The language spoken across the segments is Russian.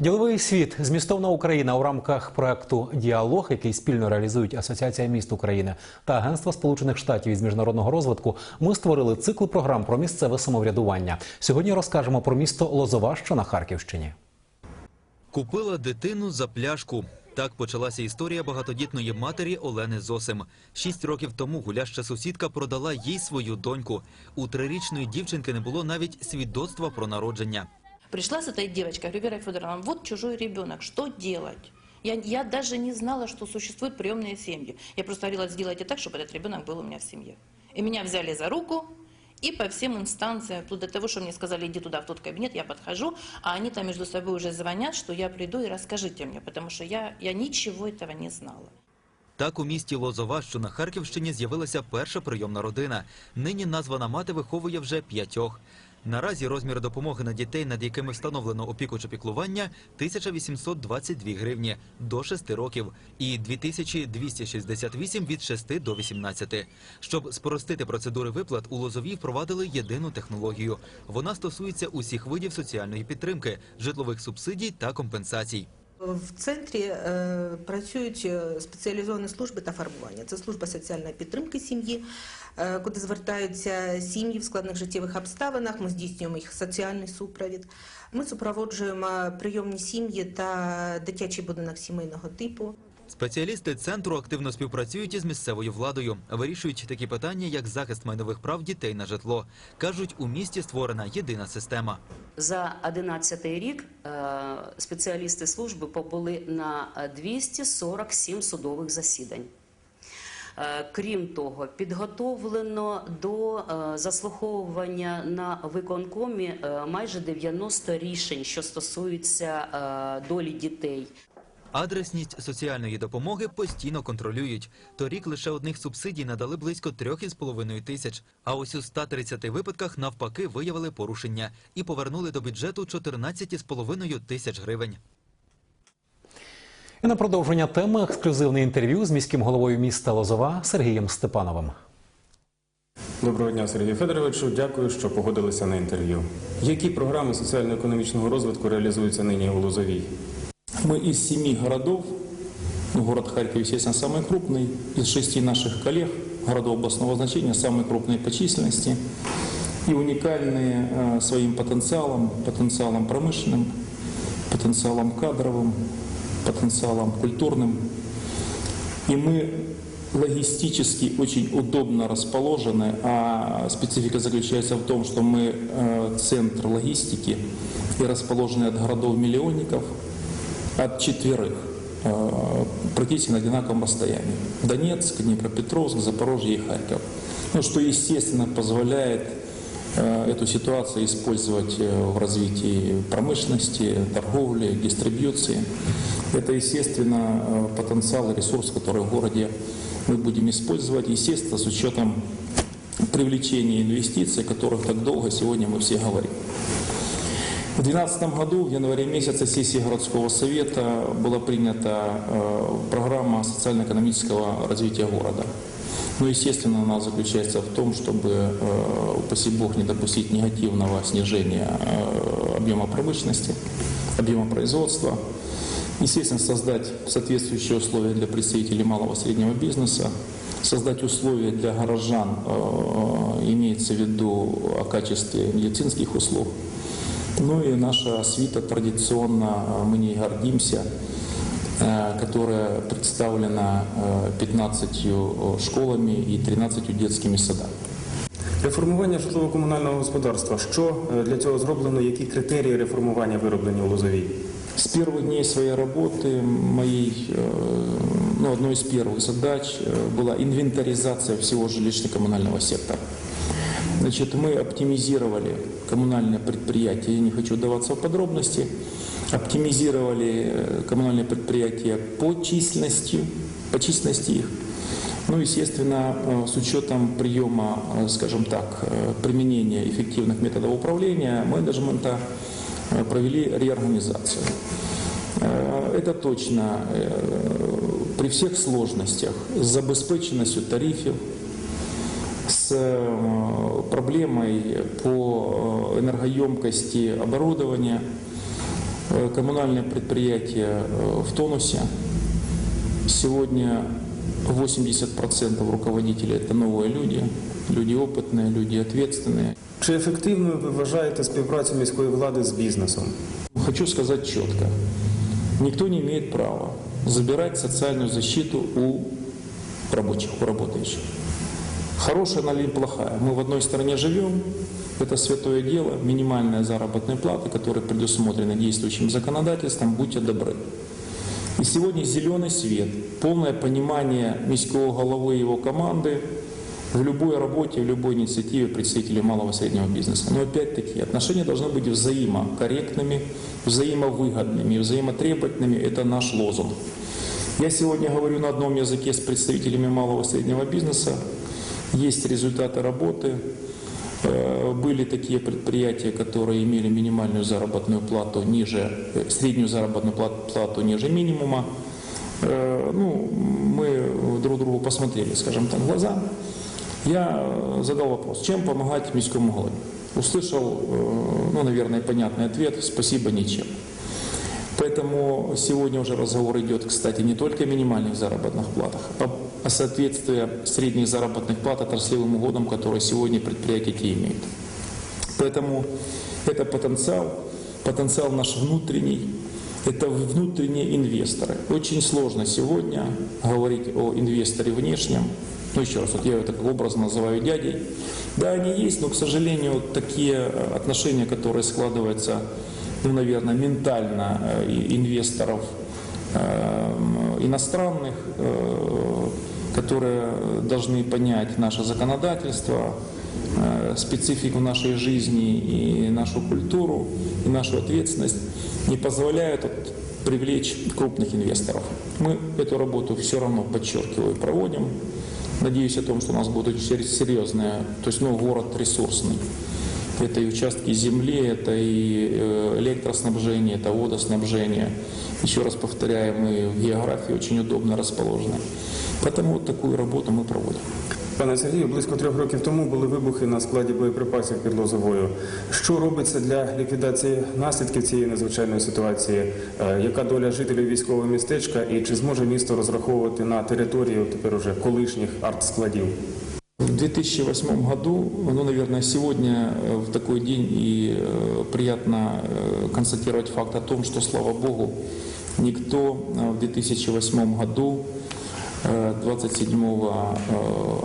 Діловий світ змістовна Україна у рамках проекту Діалог, який спільно реалізують Асоціація міст України та Агентство Сполучених Штатів із міжнародного розвитку. Ми створили цикл програм про місцеве самоврядування. Сьогодні розкажемо про місто Лозова, що на Харківщині. Купила дитину за пляшку. Так почалася історія багатодітної матері Олени Зосим. Шість років тому гуляща сусідка продала їй свою доньку. У трирічної дівчинки не було навіть свідоцтва про народження. Пришла с этой девочкой, говорю, Вера Федоровна, вот чужой ребенок, что делать? Я, я даже не знала, что существуют приемные семьи. Я просто говорила, сделайте так, чтобы этот ребенок был у меня в семье. И меня взяли за руку, и по всем инстанциям, вплоть до того, что мне сказали, иди туда, в тот кабинет, я подхожу, а они там между собой уже звонят, что я приду и расскажите мне, потому что я, я ничего этого не знала. Так у місті Лозова, що на Харківщині, з'явилася перша прийомна родина. Нині названа мати виховує вже п'ятьох. Наразі розмір допомоги на дітей, над якими встановлено опіку чи піклування, 1822 гривні до 6 років і 2268 від 6 до 18. Щоб спростити процедури виплат, у Лозовій впровадили єдину технологію. Вона стосується усіх видів соціальної підтримки, житлових субсидій та компенсацій. В центрі е, працюють е, спеціалізовані служби та фарбування. Це служба соціальної підтримки сім'ї, е, куди звертаються сім'ї в складних життєвих обставинах. Ми здійснюємо їх соціальний супровід. Ми супроводжуємо прийомні сім'ї та дитячий будинок сімейного типу. Спеціалісти центру активно співпрацюють із місцевою владою, вирішують такі питання, як захист майнових прав дітей на житло. кажуть, у місті створена єдина система. За 11 рік е, спеціалісти служби побули на е, 247 судових засідань. Е, Крім того, підготовлено до е, заслуховування на виконкомі майже 90 рішень, що стосуються долі дітей. Адресність соціальної допомоги постійно контролюють. Торік лише одних субсидій надали близько 3,5 тисяч. А ось у 130 випадках навпаки виявили порушення і повернули до бюджету 14,5 тисяч гривень. І на продовження теми ексклюзивне інтерв'ю з міським головою міста Лозова Сергієм Степановим. Доброго дня, Сергію Федоровичу. Дякую, що погодилися на інтерв'ю. Які програми соціально-економічного розвитку реалізуються нині у Лозовій? Мы из семи городов, ну, город Харьков, естественно, самый крупный, из шести наших коллег, городов областного значения, самые крупные по численности и уникальные э, своим потенциалом, потенциалом промышленным, потенциалом кадровым, потенциалом культурным. И мы логистически очень удобно расположены, а специфика заключается в том, что мы э, центр логистики и расположены от городов-миллионников, от четверых, э, практически на одинаковом расстоянии. Донецк, Днепропетровск, Запорожье и Харьков. Ну, что, естественно, позволяет э, эту ситуацию использовать э, в развитии промышленности, торговли, дистрибьюции. Это, естественно, потенциал и ресурс, который в городе мы будем использовать, естественно, с учетом привлечения инвестиций, о которых так долго сегодня мы все говорим. В 2012 году, в январе месяце, сессии городского совета была принята э, программа социально-экономического развития города. Но, естественно, она заключается в том, чтобы, э, упаси бог, не допустить негативного снижения э, объема промышленности, объема производства. Естественно, создать соответствующие условия для представителей малого и среднего бизнеса, создать условия для горожан, имеется в виду о качестве медицинских услуг, ну и наша свита традиционно, э, мы не гордимся, э, которая представлена э, 15 школами и 13 детскими садами. Реформування житлово-комунального господарства. Що е, для цього зроблено? Які критерії реформування вироблені у Лозовій? С первых дней своей работы моей, э, ну, одной из первых задач э, была инвентаризация всего жилищно-коммунального сектора. Значит, мы оптимизировали коммунальные предприятия, я не хочу вдаваться в подробности, оптимизировали э, коммунальные предприятия по численности, по численности их. Ну, естественно, э, с учетом приема, э, скажем так, применения эффективных методов управления, менеджмента, провели реорганизацию. Это точно при всех сложностях с забезпеченностью тарифов, с э, проблемой по э, энергоемкости оборудования, Э, Коммунальное предприятие э, в тонусе. Сегодня 80% руководителей – это новые люди, люди опытные, люди ответственные. Чи ефективною ви вважаєте співпрацю міської влади з бізнесом? Хочу сказать четко. Никто не имеет права забирать социальную защиту у рабочих, у работающих. Хорошая она или плохая. Мы в одной стране живем, это святое дело, минимальная заработная плата, которая предусмотрена действующим законодательством, будьте добры. И сегодня зеленый свет, полное понимание міського головы и его команды в любой работе, в любой инициативе представителей малого и среднего бизнеса. Но опять-таки отношения должны быть взаимокорректными, взаимовыгодными, взаимотребовательными. Это наш лозунг. Я сегодня говорю на одном языке с представителями малого и среднего бизнеса. Есть результаты работы. Э, Были такие предприятия, которые имели минимальную заработную плату ниже, э, среднюю заработную плат- плату ниже минимума. Э, Ну, мы друг другу посмотрели, скажем так, глаза. Я задал вопрос, чем помогать міському голове? Услышал, ну, наверное, понятный ответ, спасибо, ничем. Поэтому сегодня уже разговор идет, кстати, не только о минимальных заработных платах, а о соответствии средних заработных плат отраслевым угодам, которые сегодня предприятия имеют. Поэтому это потенциал, потенциал наш внутренний, это внутренние инвесторы. Очень сложно сегодня говорить о инвесторе внешнем. Ну, еще раз, вот я его так образно называю дядей. Да, они есть, но, к сожалению, такие э, отношения, которые складываются, ну, наверное, ментально э, инвесторов э, иностранных, э, которые должны понять наше законодательство, э, специфику нашей жизни и нашу культуру, и нашу ответственность, не позволяют привлечь крупных инвесторов. Мы эту работу все равно, подчеркиваю, проводим. Надеюсь о том, что у нас будет очень сер- серьезная, то есть ну, город ресурсный. Это и участки земли, это и э, электроснабжение, это водоснабжение. Еще раз повторяю, мы в географии очень удобно расположены. Поэтому вот такую работу мы проводим. Пане Сергію, близько трьох років тому були вибухи на складі боєприпасів під Лозовою. Що робиться для ліквідації наслідків цієї надзвичайної ситуації? Е, Яка доля жителів військового містечка і чи зможе місто розраховувати на територію тепер уже колишніх артскладів? В 2008 году, ну, наверное, сегодня э, в такой день и э, приятно э, констатировать факт о том, что, слава Богу, никто в 2008 году э, 27 э,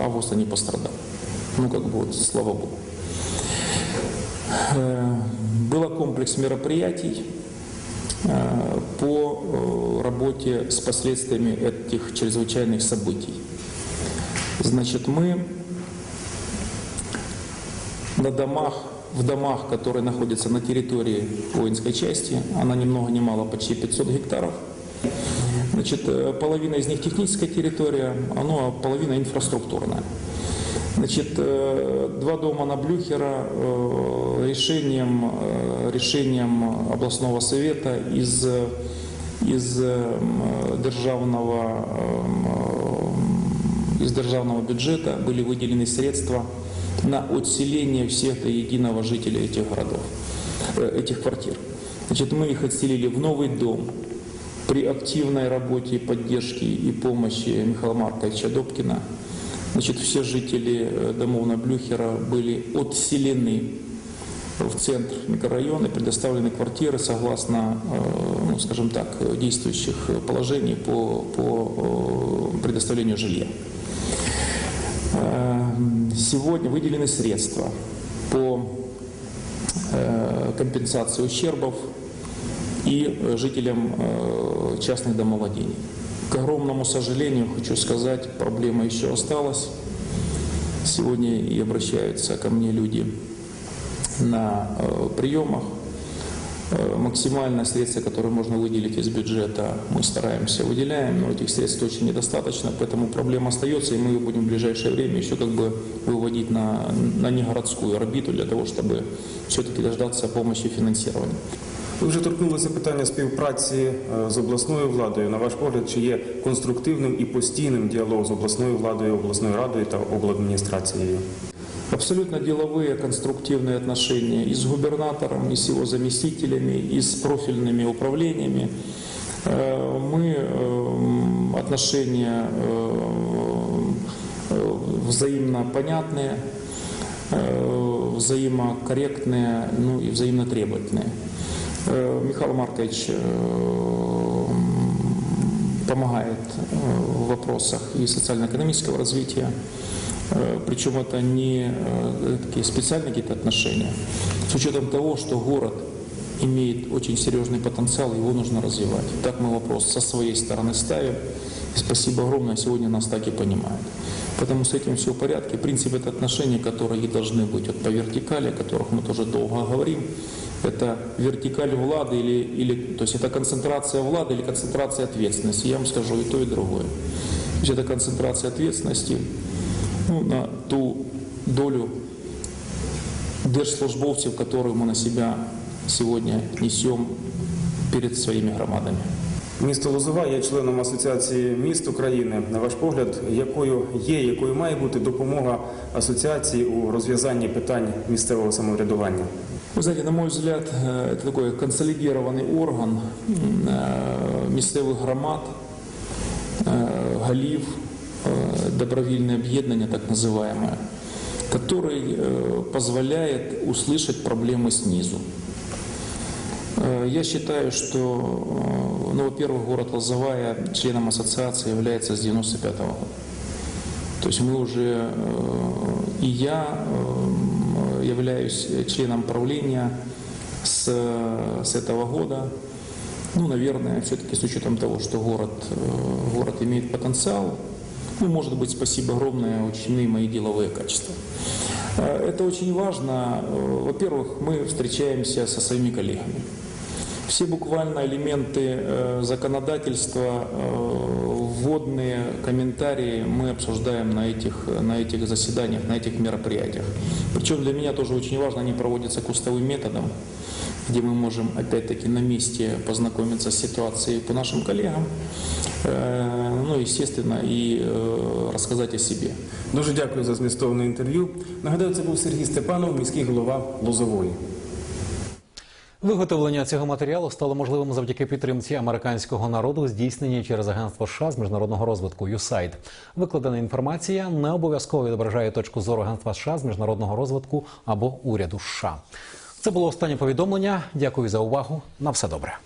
августа не пострадал. Ну, как бы вот, слава Богу. Э, Был комплекс мероприятий по работе с последствиями этих чрезвычайных событий. Значит, мы на домах, в домах, которые находятся на территории воинской части, она ни много ни мало, почти 500 гектаров. Значит, э, половина из них техническая территория, оно, а половина инфраструктурная. Значит, э, два дома на Блюхера э, решением, решением областного совета из, из державного, из державного бюджета были выделены средства на отселение всех до единого жителей этих городов, э, этих квартир. Значит, мы их отселили в новый дом при активной работе поддержке и помощи Михаила Марковича Добкина. Значит, все жители э, домов на Блюхера были отселены в центр микрорайона, предоставлены квартиры согласно, э, ну, скажем так, действующих положений по, по предоставлению жилья. Э, Сегодня выделены средства по э, компенсации ущербов и жителям э, частных домовладений. К огромному сожалению, хочу сказать, проблема еще осталась. Сегодня и обращаются ко мне люди на э, приемах. Э, Максимальное средство, которое можно выделить из бюджета, мы стараемся выделяем, но этих средств очень недостаточно, поэтому проблема остается, и мы ее будем в ближайшее время еще как бы выводить на, на негородскую орбиту для того, чтобы все-таки дождаться помощи финансирования. Ви вже торкнулися питання співпраці е, з обласною владою. На ваш погляд, чи є конструктивним і постійним діалог з обласною владою, обласною радою та обладміністрацією? Абсолютно деловые, конструктивные отношения и с губернатором, и с его заместителями, и с профильными управлениями. Э, Мы э, отношения э, взаимно понятные, взаимокорректные, ну и взаимно требовательные. Михаил Маркович помогает в вопросах и социально-экономического развития. Э, Причем это не э, такие специальные какие-то отношения. С учетом того, что город имеет очень серьезный потенциал, его нужно развивать. Так мы вопрос со своей стороны ставим. И спасибо огромное, сегодня нас так и понимают. Поэтому с этим все в порядке. В принципе, это отношения, которые и должны быть вот по вертикали, о которых мы тоже долго говорим. Это вертикаль влады или, или то есть это концентрация влады или концентрация ответственности. Я вам скажу и то, и другое. То есть это концентрация ответственности ну, на ту долю держслужбовцев, которую мы на себя сегодня несем перед своими громадами. Місто Лозова є членом Асоціації міст України. На ваш погляд, якою є, якою має бути допомога асоціації у розв'язанні питань місцевого самоврядування? Вы знаете, на мой взгляд, э, это такой консолидированный орган м, э, местных громад, э, голів, э, добровольное объединение, так называемое, который э, позволяет услышать проблемы снизу. Э, Я считаю, что, э, ну, во-первых, город Лозовая членом ассоциации является с 95 года. То есть мы уже, э, и я э, являюсь членом правления с, с этого года. Ну, наверное, все-таки с учетом того, что город, э, город имеет потенциал, ну, может быть, спасибо огромное, учтены мои деловые качества. Э, Это очень важно. Э, Во-первых, мы встречаемся со своими коллегами. Все буквально элементы э, законодательства, вводные комментарии мы обсуждаем на этих, на этих заседаниях, на этих мероприятиях. Причем для меня тоже очень важно, они проводятся кустовым методом, где мы можем опять-таки на месте познакомиться с ситуацией по нашим коллегам, ну, естественно, и э, рассказать о себе. Дуже дякую за змістовне інтерв'ю. Нагадаю, це був Сергій Степанов, міський голова Лозової. Виготовлення цього матеріалу стало можливим завдяки підтримці американського народу, здійсненій через агентство США з міжнародного розвитку USAID. Викладена інформація не обов'язково відображає точку зору агентства США з міжнародного розвитку або уряду США. Це було останнє повідомлення. Дякую за увагу. На все добре.